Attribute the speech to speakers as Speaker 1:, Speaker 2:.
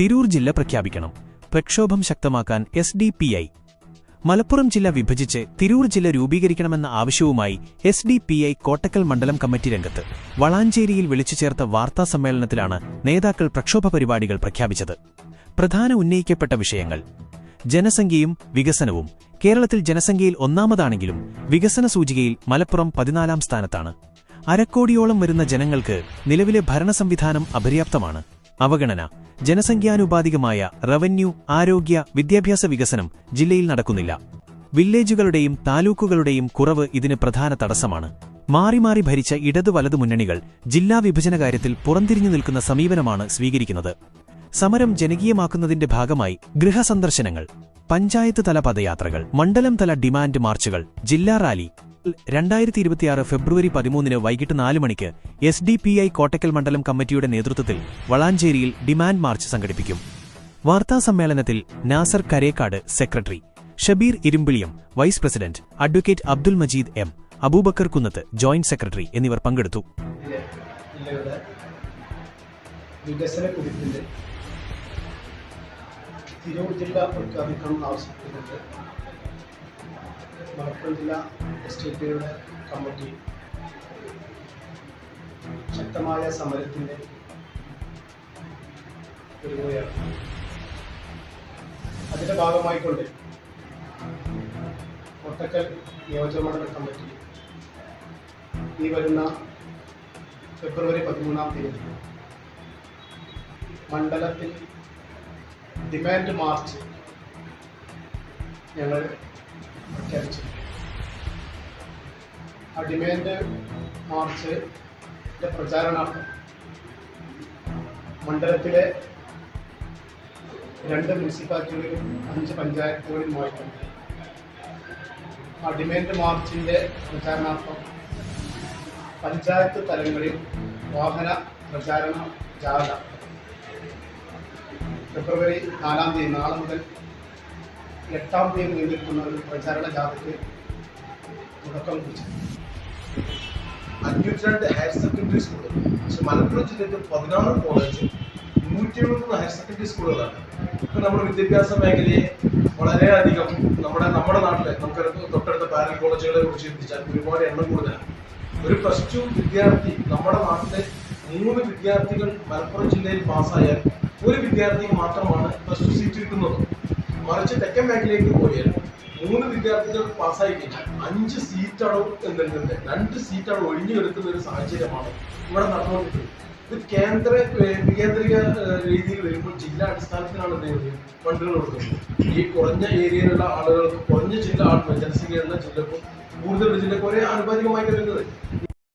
Speaker 1: തിരൂർ ജില്ല പ്രഖ്യാപിക്കണം. പ്രക്ഷോഭം ശക്തമാക്കാൻ S D P I. Malappuram ജില്ല വിഭജിച്ച് തിരൂർ ജില്ല രൂപീകരിക്കണമെന്ന ആവശ്യവുമായി S D P I Kottakkal മണ്ഡലം കമ്മിറ്റി രംഗത്ത് വളാഞ്ചേരിയിൽ വിളിച്ചു ചേർത്ത വാർത്താ സമ്മേളനത്തിലാണ് നേതാക്കൾ പ്രക്ഷോഭ പരിപാടികൾ പ്രഖ്യാപിച്ചത്. പ്രധാന ഉന്നയിക്കപ്പെട്ട വിഷയങ്ങൾ. ജനസംഖ്യയും വികസനവും. കേരളത്തിൽ ജനസംഖ്യയിൽ ഒന്നാമതാണെങ്കിലും വികസന സൂചികയിൽ മലപ്പുറം പതിനാലാം സ്ഥാനത്താണ്. അരക്കോടിയോളം വരുന്ന ജനങ്ങൾക്ക് നിലവിലെ ഭരണസംവിധാനം അപര്യാപ്തമാണ്. അവഗണന. ജനസംഖ്യാനുപാതികമായ റവന്യൂ ആരോഗ്യ വിദ്യാഭ്യാസ വികസനം ജില്ലയിൽ നടക്കുന്നില്ല. വില്ലേജുകളുടെയും താലൂക്കുകളുടെയും കുറവ് ഇതിന് പ്രധാന തടസ്സമാണ്. മാറി മാറി ഭരിച്ച ഇടതു വലതു മുന്നണികൾ ജില്ലാ വിഭജന കാര്യത്തിൽ പുറംതിരിഞ്ഞു നിൽക്കുന്ന സമീപനമാണ് സ്വീകരിക്കുന്നത്. സമരം ജനകീയമാക്കുന്നതിന്റെ ഭാഗമായി ഗൃഹസന്ദർശനങ്ങൾ പഞ്ചായത്ത് തല പദയാത്രകൾ മണ്ഡലം തല ഡിമാൻഡ് മാർച്ചുകൾ ജില്ലാ റാലി രണ്ടായിരത്തി ഇരുപത്തിയാറ് ഫെബ്രുവരി പതിമൂന്നിന് വൈകിട്ട് നാല് മണിക്ക് S D P I Kottakkal മണ്ഡലം കമ്മിറ്റിയുടെ നേതൃത്വത്തിൽ വളാഞ്ചേരിയിൽ ഡിമാൻഡ് മാർച്ച് സംഘടിപ്പിക്കും. വാർത്താ സമ്മേളനത്തിൽ Nasar Karekkad secretary Shabeer Irimbiliyam vice president advocate Abdul Majeed M Aboobacker Kunnath joint secretary എന്നിവർ പങ്കെടുത്തു.
Speaker 2: മലപ്പുറം ജില്ലാ എസ് ടി പിയുടെ കമ്മിറ്റി. ശക്തമായ സമരത്തിന്റെ ഒരുങ്ങുകയാണ് അതിന്റെ ഭാഗമായിക്കൊണ്ട് ഒട്ടക്കൽ നിയോജകമണ്ഡല കമ്മിറ്റി ഈ വരുന്ന ഫെബ്രുവരി പതിമൂന്നാം തീയതി മണ്ഡലത്തിൽ ഡിമാൻഡ് മാർച്ച് ഞങ്ങൾ പ്രഖ്യാപിച്ചു ആ ഡിമാൻഡ് മാർച്ച് പ്രചാരണാർത്ഥം മണ്ഡലത്തിലെ രണ്ട് മുനിസിപ്പാലിറ്റികളിലും അഞ്ച് പഞ്ചായത്തുകളിലുമായിട്ടുണ്ട് ആ ഡിമാൻഡ് മാർച്ചിന്റെ പ്രചാരണാർത്ഥം പഞ്ചായത്ത് തലങ്ങളിൽ വാഹന പ്രചാരണ ജാഥ. ഫെബ്രുവരി നാലാം തീയതി നാളെ മുതൽ എട്ടാം തീയതി നീണ്ടിരിക്കുന്ന ഒരു പ്രചാരണ ജാഥയ്ക്ക് തുടക്കം കുറിച്ചു.
Speaker 3: അഞ്ഞൂറ്റി രണ്ട് ഹയർ സെക്കൻഡറി സ്കൂളുകൾ പക്ഷെ മലപ്പുറം ജില്ലയിൽ പതിനാറ് കോളേജ് നൂറ്റി എഴുപത്തൊന്ന് ഹയർ സെക്കൻഡറി സ്കൂളുകളാണ്. ഇപ്പൊ നമ്മുടെ വിദ്യാഭ്യാസ മേഖലയെ വളരെയധികം നമ്മുടെ നമ്മുടെ നാട്ടിലെ നമുക്ക് തൊട്ടടുത്ത പാരൽ കോളേജുകളെ കുറിച്ച് ചിന്തിച്ചാൽ ഒരുപാട് എണ്ണം കൂടുതലാണ്. ഒരു പ്ലസ് ടു വിദ്യാർത്ഥി നമ്മുടെ നാട്ടിലെ മൂന്ന് വിദ്യാർത്ഥികൾ മലപ്പുറം ജില്ലയിൽ പാസ്സായാൽ ഒരു വിദ്യാർത്ഥിക്ക് മാത്രമാണ് പ്ലസ് ടു സീറ്റ് കിട്ടുന്നത്. മറിച്ച് തെക്കൻ മേഖലയിലേക്ക് പോയാൽ മൂന്ന് വിദ്യാർത്ഥികൾ പാസ്സായി കഴിഞ്ഞാൽ അഞ്ച് സീറ്റാണ് എന്തെങ്കിലും രണ്ട് സീറ്റാണ് ഒഴിഞ്ഞു കിടക്കുന്ന ഒരു സാഹചര്യമാണ് ഇവിടെ നടന്നുകൊണ്ടിരിക്കുന്നത്. ഇത് കേന്ദ്ര വികേന്ദ്രിക രീതിയിൽ വരുമ്പോൾ ജില്ലാ അടിസ്ഥാനത്തിലാണ് എന്ത് ഫണ്ടുകൾ കൊടുക്കുന്നത്. ഈ കുറഞ്ഞ ഏരിയയിലുള്ള ആളുകൾക്ക് കുറഞ്ഞ ജില്ല ആളുകൾ ജനസംഖ്യയുള്ള ജില്ലക്കും കൂടുതൽ ജില്ലക്കും ഒരേ ആനുപാതികമായിട്ട് വരുന്നത്.